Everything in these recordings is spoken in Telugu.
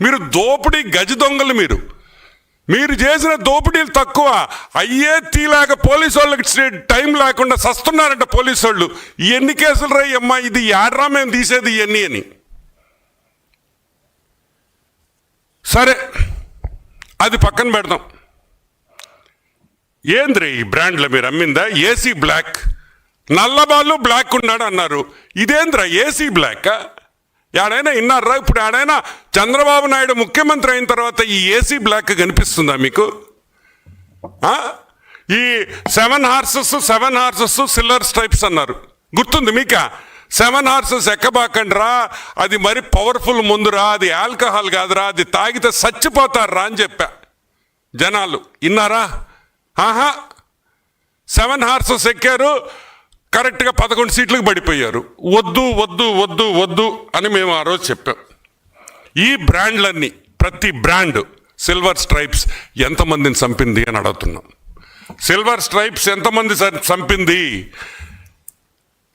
మీరు దోపిడీ గజ దొంగలు మీరు. మీరు చేసిన దోపిడీలు తక్కువ. అయ్యే తీలాక పోలీసు వాళ్ళకి టైం లేకుండా సస్తున్నారంట పోలీసు వాళ్ళు. ఎన్ని కేసులు రాయి అమ్మా ఇది యాడ్రా మేము తీసేది ఇవన్నీ అని. సరే అది పక్కన పెడదాం. ఏంద్రీ ఈ బ్రాండ్లో మీరు అమ్మిందా? AC black. నల్లబాలు బ్లాక్ ఉన్నాడు అన్నారు. ఇదేంద్రా ఏసీ బ్లాక్? ఎడైనా విన్నారా ఇప్పుడు ఎడైనా చంద్రబాబు నాయుడు ముఖ్యమంత్రి అయిన తర్వాత ఈ ఏసీ బ్లాక్ కనిపిస్తుందా మీకు? ఆ? ఈ seven horses seven horses silver stripes అన్నారు. గుర్తుంది మీకా? Seven horses ఎక్కబాకండ్రా? అది మరి పవర్ఫుల్ ముందురా? అది ఆల్కహాల్ కాదురా? అది తాగితే చచ్చిపోతారా అని చెప్పా జనాలు. ఇన్నారా? ఆహా! సెవెన్ హార్సెస్ ఎక్కారు. కరెక్ట్గా పదకొండు సీట్లకు పడిపోయారు. వద్దు వద్దు వద్దు వద్దు అని మేము ఆ రోజు చెప్పాం. ఈ బ్రాండ్లన్నీ ప్రతి బ్రాండ్ సిల్వర్ స్ట్రైప్స్ ఎంతమందిని చంపింది అని అడుగుతున్నాం. సిల్వర్ స్ట్రైప్స్ ఎంతమంది చంపింది?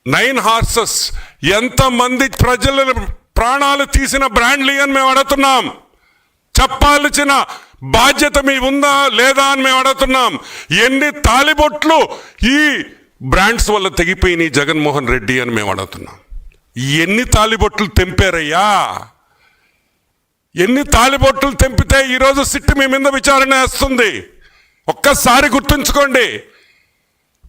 Nine horses. ఎంతమంది ప్రజల ప్రాణాలు తీసిన బ్రాండ్లు అని మేము అడుగుతున్నాం. చెప్పాల్సిన బాధ్యత మీ ఉందా లేదా అని మేము అడుగుతున్నాం. ఎన్ని తాలిబొట్లు ఈ బ్రాండ్స్ వల్ల తెగిపోయినాయి జగన్మోహన్ రెడ్డి అని మేము అడుగుతున్నాం. ఎన్ని తాలిబొట్లు తెంపారయ్యా? ఎన్ని తాలిబొట్లు తెంపితే ఈరోజు సిట్టు మీ మీద విచారణ వేస్తుంది? ఒక్కసారి గుర్తుంచుకోండి.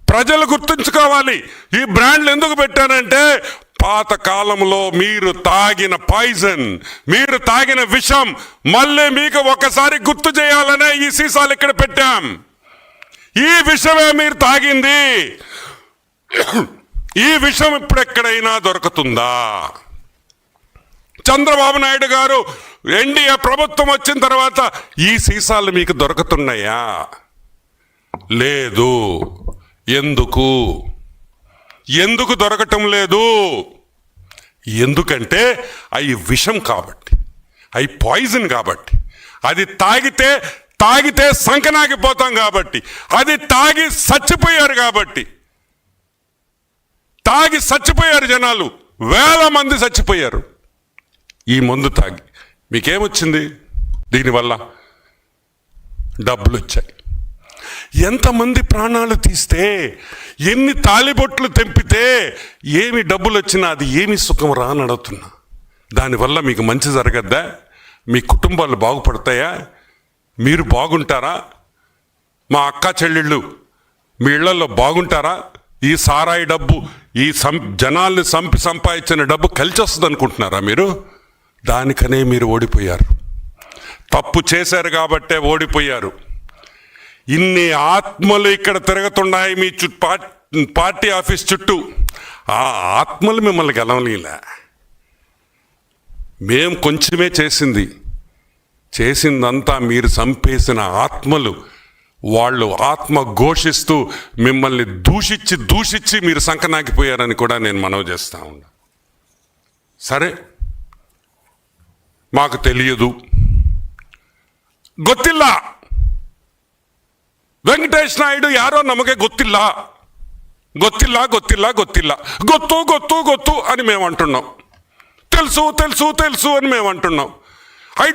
ప్రజలు గుర్తుంచుకోవాలి. ఈ బ్రాండ్లు ఎందుకు పెట్టానంటే పాత కాలంలో మీరు తాగిన పాయిజన్ మీరు తాగిన విషం మళ్ళీ మీకు ఒకసారి గుర్తు చేయాలనే ఈ సీసాలు ఇక్కడ పెట్టాం. ఈ విషమే మీరు తాగింది. ఈ విషం ఇప్పుడు ఎక్కడైనా దొరుకుతుందా? చంద్రబాబు నాయుడు గారు ఎన్డీఏ ప్రభుత్వం వచ్చిన తర్వాత ఈ సీసాలు మీకు దొరుకుతున్నాయా? లేదు. ఎందుకు? ఎందుకు దొరకటం లేదు? ఎందుకంటే అవి విషం కాబట్టి అవి పాయిజన్ కాబట్టి అది తాగితే తాగితే సంకనాగిపోతాం కాబట్టి అది తాగి చచ్చిపోయారు కాబట్టి తాగి చచ్చిపోయారు జనాలు. వేల మంది చచ్చిపోయారు. ఈ మందు తాగి. మీకేమొచ్చింది? దీనివల్ల డబ్బులు వచ్చాయి ఎంతమంది ప్రాణాలు తీస్తే ఎన్ని తాలిబొట్లు తెంపితే ఏమి డబ్బులు వచ్చినా అది ఏమి సుఖం రానడుతున్నా దానివల్ల మీకు మంచి జరగద్దా? మీ కుటుంబాలు బాగుపడతాయా? మీరు బాగుంటారా? మా అక్క చెల్లెళ్ళు మీ ఇళ్ళలో బాగుంటారా? ఈ సారాయి డబ్బు ఈ సం జనాల్ని సంపి సంపాదించిన డబ్బు కలిసి వస్తుంది అనుకుంటున్నారా మీరు? దానికనే మీరు ఓడిపోయారు. తప్పు చేశారు కాబట్టే ఓడిపోయారు. ఇన్ని ఆత్మలు ఇక్కడ తిరుగుతున్నాయి మీ చు పార్టీ పార్టీ ఆఫీస్ చుట్టూ. ఆ ఆత్మలు మిమ్మల్ని గెలవలేలే మేం కొంచెమే చేసింది. చేసిందంతా మీరు చంపేసిన ఆత్మలు వాళ్ళు ఆత్మ ఘోషిస్తూ మిమ్మల్ని దూషించి దూషించి మీరు సంకనాగిపోయారని కూడా నేను మనవి చేస్తూ ఉన్నా. సరే? మాకు తెలియదు. గొత్తిల్లా! వెంకటేష్ నాయుడు యారో నమకే గొత్తిల్లా? గొత్తిల్లా గొత్తిల్లా గొత్తిల్లా. గొత్తు గొత్తు గొత్తు అని మేము అంటున్నాం తెలుసు తెలుసు తెలుసు అని మేము అంటున్నాం ఐ